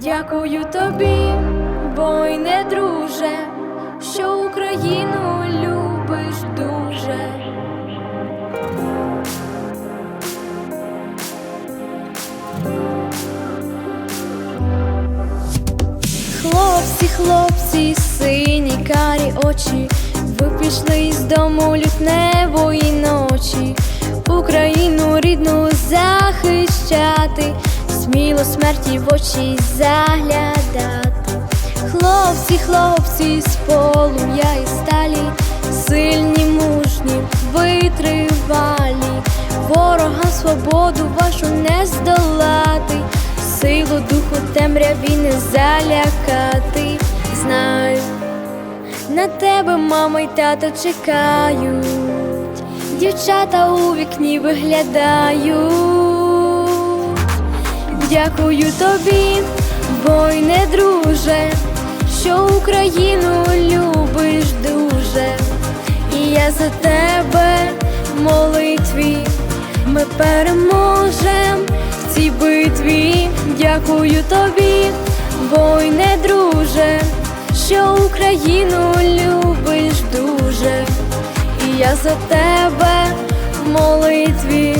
Дякую тобі, бой не друже, що Україну любиш дуже. Хлопці, хлопці, сині карі очі, ви пішли з дому лютневої ночі, Україну рідну захищати, сміло смерті в очі заглядати. Хлопці, хлопці, з полум'я і сталі, сильні, мужні, витривалі, ворога свободу вашу не здолати, силу духу темряві не залякати. Знаю, на тебе мама й тато чекають, дівчата у вікні виглядають. Дякую тобі, бой не друже, що Україну любиш дуже, і я за тебе в молитві, ми переможем в цій битві. Дякую тобі, бой не друже, що Україну любиш дуже, і я за тебе в молитві,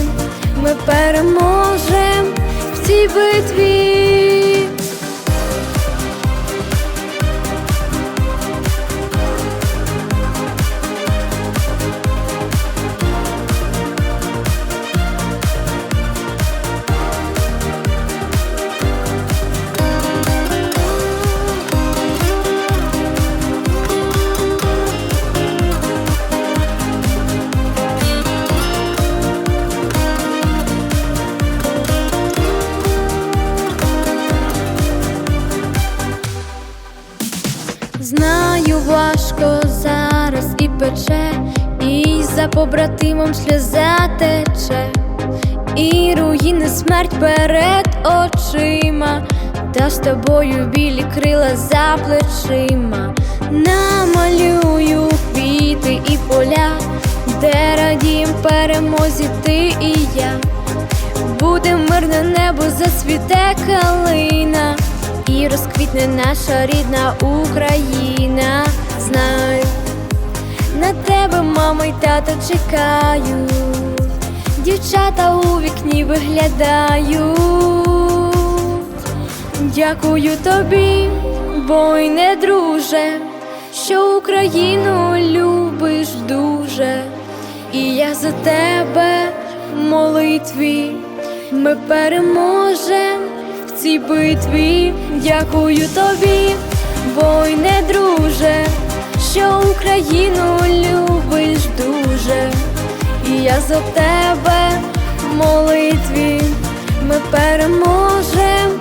ми переможем битві. Знаю, важко зараз і пече, і за побратимом сльоза тече, і руїни смерть перед очима, та з тобою білі крила за плечима, намалюю квіти і поля, де радім перемозі ти і я. Буде мирне небо, зацвіте калина, розквітне наша рідна Україна. Знаю, на тебе мама й тато чекають, дівчата у вікні виглядають. Дякую тобі, бой не друже, що Україну любиш дуже, і я за тебе молитві, ми переможем цій битві. Дякую тобі, войне, друже, що Україну любиш дуже, і я за тебе в молитві, ми переможем